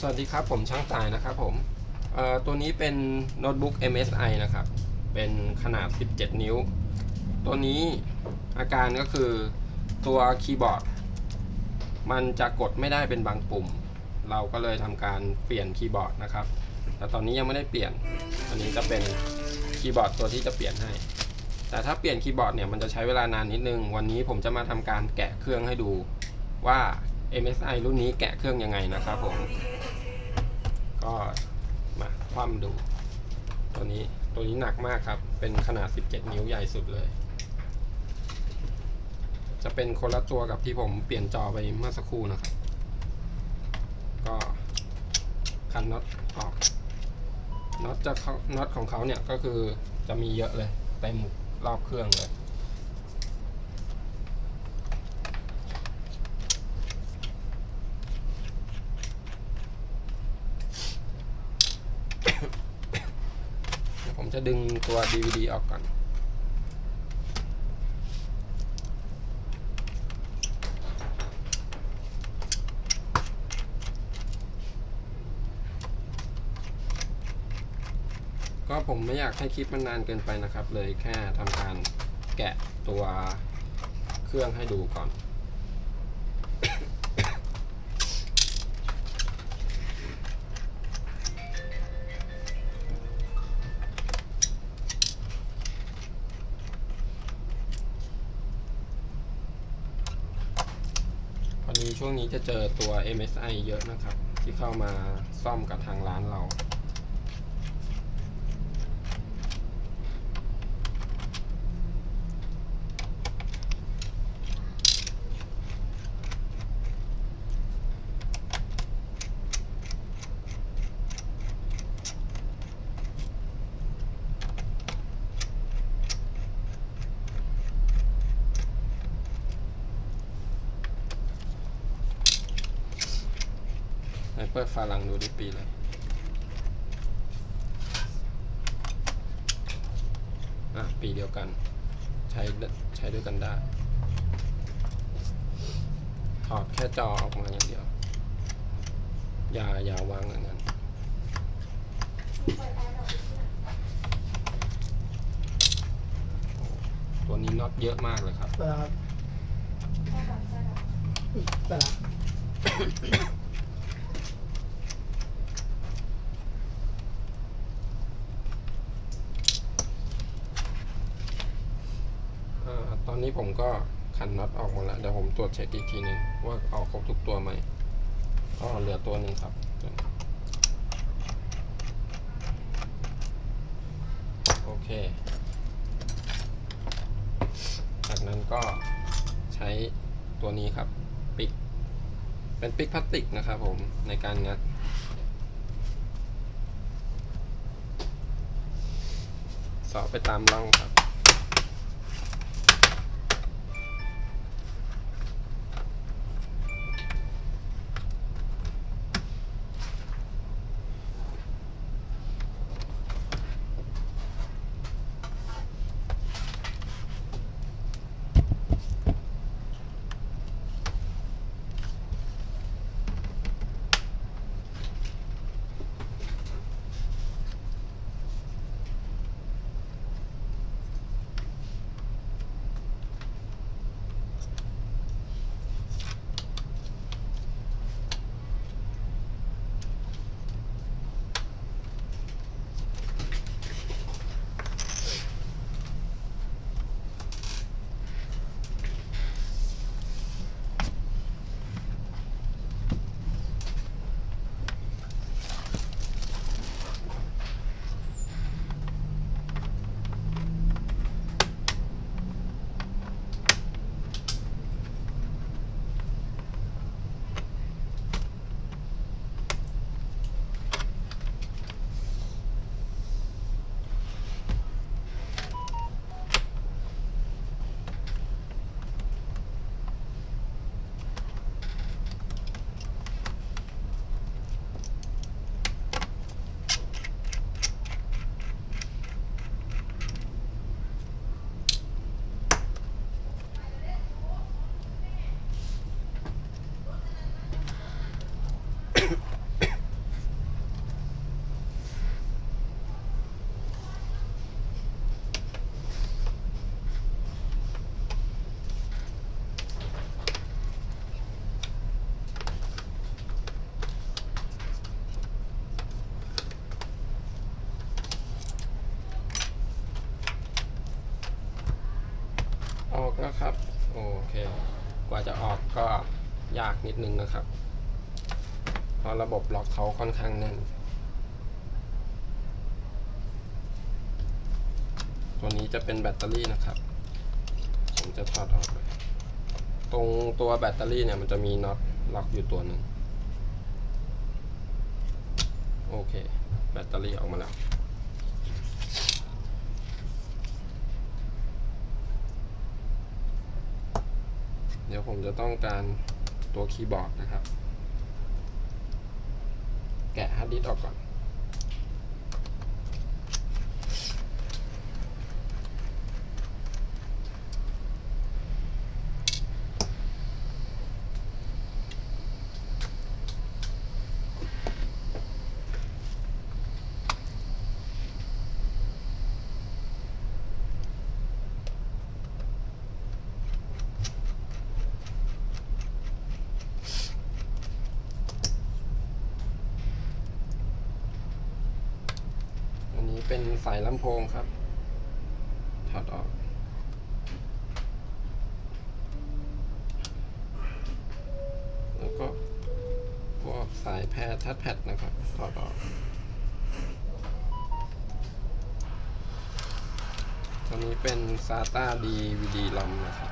สวัสดีครับผมช่างตายนะครับผมตัวนี้เป็นโน้ตบุ๊ก MSI นะครับ เป็นขนาด 17 นิ้ว ตัวนี้อาการก็คือตัวคีย์บอร์ด มันจะกดไม่ได้เป็นบางปุ่ม เราก็เลยทำการเปลี่ยนคีย์บอร์ดนะครับ แต่ตอนนี้ยังไม่ได้เปลี่ยน อันนี้จะเป็นคีย์บอร์ดตัวที่จะเปลี่ยนให้ แต่ถ้าเปลี่ยนคีย์บอร์ดเนี่ยมันจะใช้เวลานานนิดนึง วันนี้ผมจะมาทำการแกะเครื่องให้ดูว่า MSI รุ่นนี้แกะเครื่องยังไงนะครับผม ก็มาคว่ำดู ตัวนี้ตัวนี้หนักมากครับ เป็นขนาด 17 นิ้วใหญ่สุดเลย จะเป็นคนละตัวกับที่ผมเปลี่ยนจอไปเมื่อสักครู่นะครับ ก็คันน็อตออกน็อตจะน็อตของเขาเนี่ยก็คือจะมีเยอะเลยเต็มรอบเครื่องเลย เดึงตัว DVD ออกก่อน ก็ผมไม่อยากให้คลิปมันนานเกินไปนะครับ เลยแค่ทำการแกะตัวเครื่องให้ดูก่อน ช่วงนี้จะเจอตัว MSI เยอะนะครับ ที่เข้ามาซ่อมกับทางร้านเรา ปิดฝาหลังดูดิปีเลยอะปีเดียวกัน ใช้ได้ใช้ด้วยกันได้ ถอดแค่จอออกมาอย่างเดียว อย่าอย่าวางอย่างนั้นตัวนี้น็อตเยอะมากเลยครับไปแล้วครับไปแล้ว อนนี้ผมก็ขันน็อตออกหมดแล้วเดี๋ยวผมตรวจเช็คอีกทีหนึงว่าออกครบทุกตัวไหมก็เหลือตัวหนึ่งครับ โอเค จากนั้นก็ใช้ตัวนี้ครับ ปิก เป็นปิกพลาสติกนะครับผมในการงัดสอบไปตามร่องครับ กว่าจะออกก็ยากนิดนึงนะครับ เพราะระบบล็อกเขาค่อนข้างแน่น ตัวนี้จะเป็นแบตเตอรี่นะครับ ผมจะถอดออกเลยตรงตัวแบตเตอรี่เนี่ยมันจะมีน็อตล็อกอยู่ตัวหนึ่งโอเค แบตเตอรี่ออกมาแล้ว เดี๋ยวผมจะต้องการตัวคีย์บอร์ดนะครับ แกะฮาร์ดดิสก์ออกก่อน เป็นสายลำโพงครับ ถอดออก แล้วก็พวกสายแพรทัดแพดนะครับ ถอดออกตัวนี้เป็น SATA DVD ROM นะครับ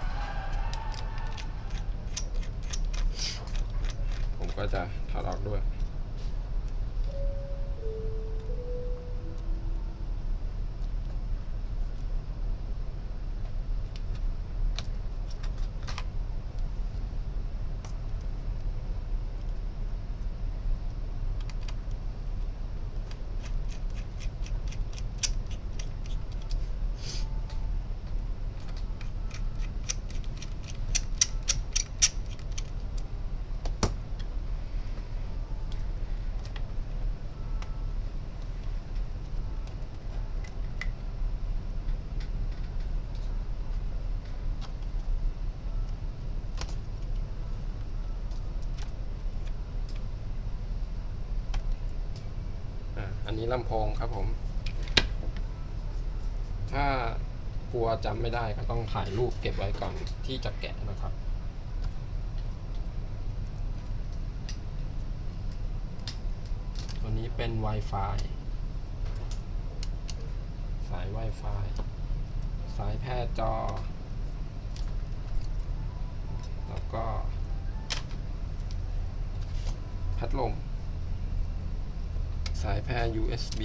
ผมก็จะถอดออกด้วย อันนี้ลำโพงครับผม ถ้ากลัวจำไม่ได้ก็ต้องถ่ายรูปเก็บไว้ก่อนที่จะแกะนะครับตัวนี้เป็น Wi-Fi สาย Wi-Fi สายแพร่จอ แล้วก็พัดลม สายแพร USB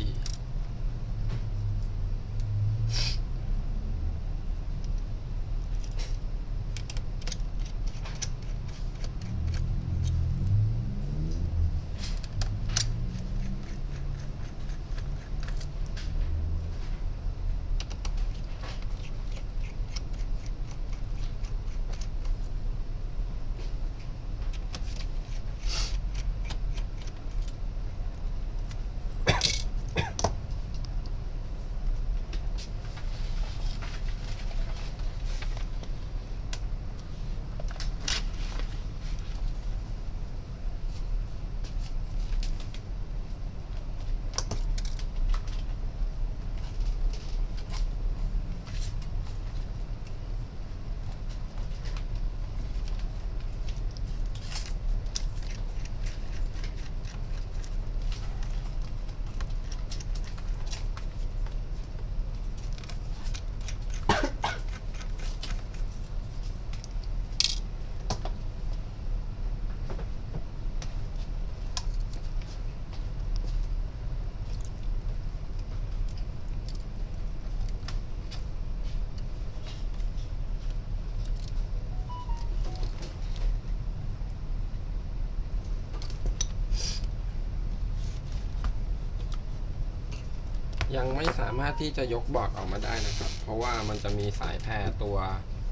ยังไม่สามารถที่จะยกบอร์ดออกมาได้นะครับ เพราะว่ามันจะมีสายแพรตัว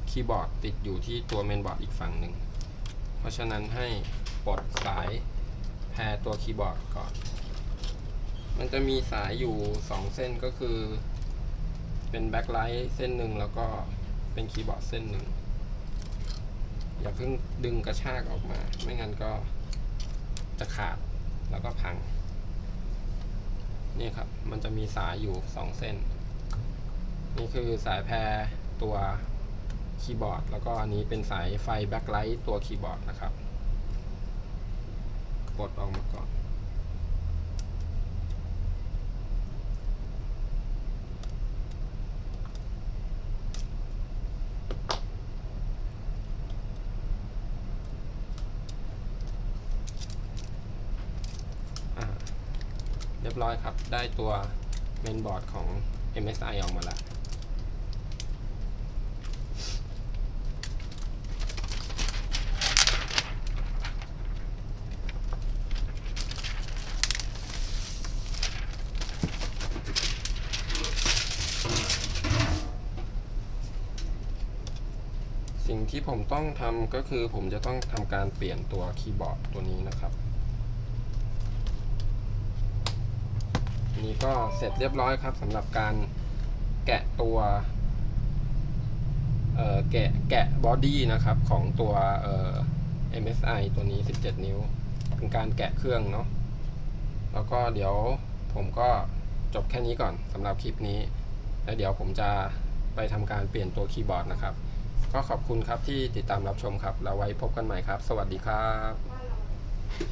คีย์บอร์ดติดอยู่ที่ตัวเมนบอร์ดอีกฝั่งหนึ่ง เพราะฉะนั้นให้ปลดสายแพรตัวคีย์บอร์ดก่อน มันจะมีสายอยู่ 2 เส้นก็คือ เป็นแบ็คไลท์เส้นหนึ่งแล้วก็เป็นคีย์บอร์ดเส้นหนึ่ง อย่าเพิ่งดึงกระชากออกมา ไม่งั้นก็จะขาดแล้วก็พัง นี่ครับ มันจะมีสายอยู่สองเส้น นี่คือสายแพรตัวคีย์บอร์ด แล้วก็อันนี้เป็นสายไฟแบ็คไลท์ตัวคีย์บอร์ดนะครับ กดออกมาก่อน ยบร้อยครับ ได้ตัวเมนบอร์ดของ MSI ออกมาแล้วสิ่งที่ผมต้องทำก็คือผมจะต้องทำการเปลี่ยนตัวคีย์บอร์ดตัวนี้นะครับ นี้ก็เสร็จเรียบร้อยครับสำหรับการแกะตัวแกะแกะบอดี้นะครับของตัว MSI ตัวนี้ 17 นิ้ว เป็นการแกะเครื่องเนาะแล้วก็เดี๋ยวผมก็จบแค่นี้ก่อนสำหรับคลิปนี้ แล้วเดี๋ยวผมจะไปทำการเปลี่ยนตัวคีย์บอร์ดนะครับ ก็ขอบคุณครับที่ติดตามรับชมครับ แล้วไว้พบกันใหม่ครับ สวัสดีครับ